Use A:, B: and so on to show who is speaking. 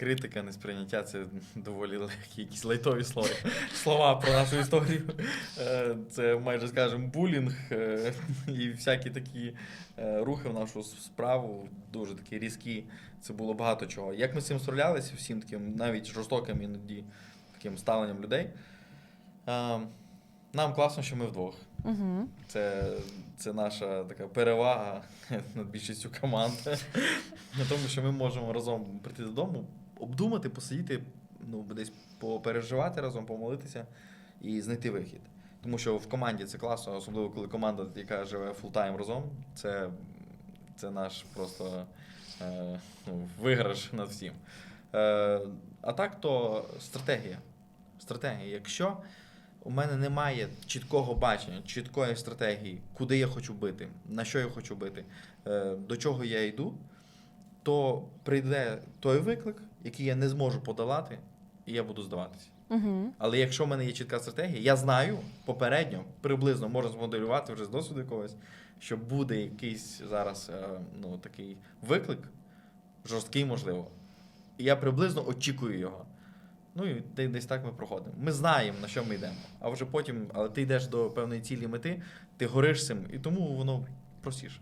A: критика, несприйняття це доволі легкі, якісь лайтові слова, слова про нашу історію. Е, Це майже скажемо булінг е, і всякі такі е, рухи в нашу справу, дуже такі різкі. Це було багато чого. Як ми з цим справлялися, всім таким, навіть жорстоким іноді таким ставленням людей. Нам класно, що ми вдвох.
B: Угу.
A: Це, це наша така перевага над більшістю команд. На тому, що ми можемо разом прийти додому, обдумати, посидіти, ну, десь попереживати разом, помолитися і знайти вихід. Тому що в команді це класно, особливо коли команда, яка живе фултайм разом, це, це наш просто е, ну, виграш над всім. Е, а так, то стратегія. Стратегія. Якщо у мене немає чіткого бачення, чіткої стратегії, куди я хочу бити, на що я хочу бити, е, до чого я йду, то прийде той виклик, який я не зможу подолати, і я буду здаватися.
B: Угу.
A: Але якщо в мене є чітка стратегія, я знаю попередньо, приблизно можу змоделювати вже з досвіду якогось, що буде якийсь зараз е, ну, такий виклик, жорсткий, можливо. І я приблизно очікую його. Ну і десь так ми проходимо. Ми знаємо, на що ми йдемо. А вже потім, але ти йдеш до певної цілі мети, ти гориш цим, і тому воно простіше.